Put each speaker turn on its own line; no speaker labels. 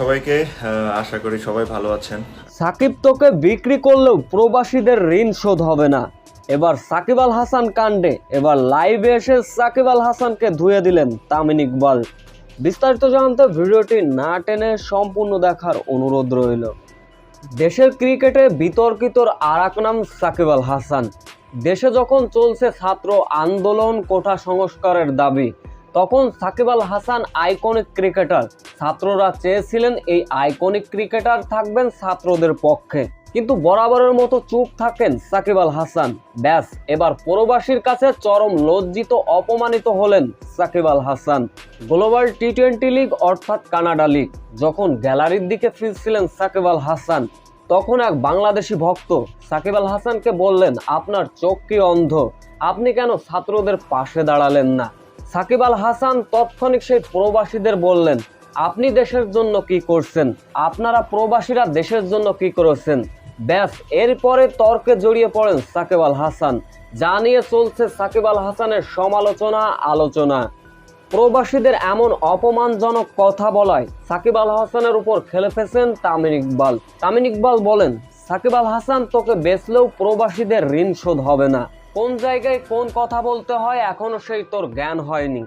সবাইকে আশা করি সবাই ভালো আছেন।
সাকিব তোকে বিক্রি করলেও প্রবাসীদের ঋণ শোধ হবে না। এবার সাকিব আল হাসান কাণ্ডে এবার লাইভে এসে সাকিব আল হাসানকে ধুয়ে দিলেন তামিন ইকবাল। বিস্তারিত জানতে ভিডিওটি না টেনে সম্পূর্ণ দেখার অনুরোধ রইল। দেশের ক্রিকেটে বিতর্কিতর আর এক নাম সাকিব আল হাসান। দেশে যখন চলছে ছাত্র আন্দোলন কোঠা সংস্কারের দাবি, তখন সাকিব আল হাসান আইকনিক ক্রিকেটার ছাত্ররা চেয়েছিলেন এই আইকনিক ক্রিকেটার থাকবেন ছাত্রদের পক্ষে। কিন্তু বরাবরের মতো চুপ থাকেন সাকিব আল হাসান। ব্যাস, এবার প্রবাসীর কাছে চরম লজ্জিত, অপমানিত হলেন Shakib Al Hasan. Global T twenty league অর্থাৎ কানাডা লিগ, যখন গ্যালারির দিকে ফিরছিলেন সাকিব আল হাসান তখন এক বাংলাদেশি ভক্ত সাকিব আল হাসানকে বললেন, আপনার চোখ কি অন্ধ? আপনি কেন ছাত্রদের পাশে দাঁড়ালেন না? সাকিব আল হাসান তৎক্ষণিক সেই প্রবাসীদের বললেন, আপনি দেশের জন্য কি করছেন? আপনারা প্রবাসীরা দেশের জন্য কি করেছেন? ব্যাস, এরপরে তর্কে জড়িয়ে পড়েন সাকিব আল হাসান। যা নিয়ে চলছে সাকিব আল হাসানের সমালোচনা, আলোচনা। প্রবাসীদের এমন অপমানজনক কথা বলায় সাকিব আল হাসানের উপর খেলে ফেছেন তামিন ইকবাল। তামিন ইকবাল বলেন, সাকিব আল হাসান তোকে বেচলেও প্রবাসীদের ঋণ শোধ হবে না। কোন জায়গায় কোন কথা বলতে হয় এখনও সেই তোর জ্ঞান হয়নি।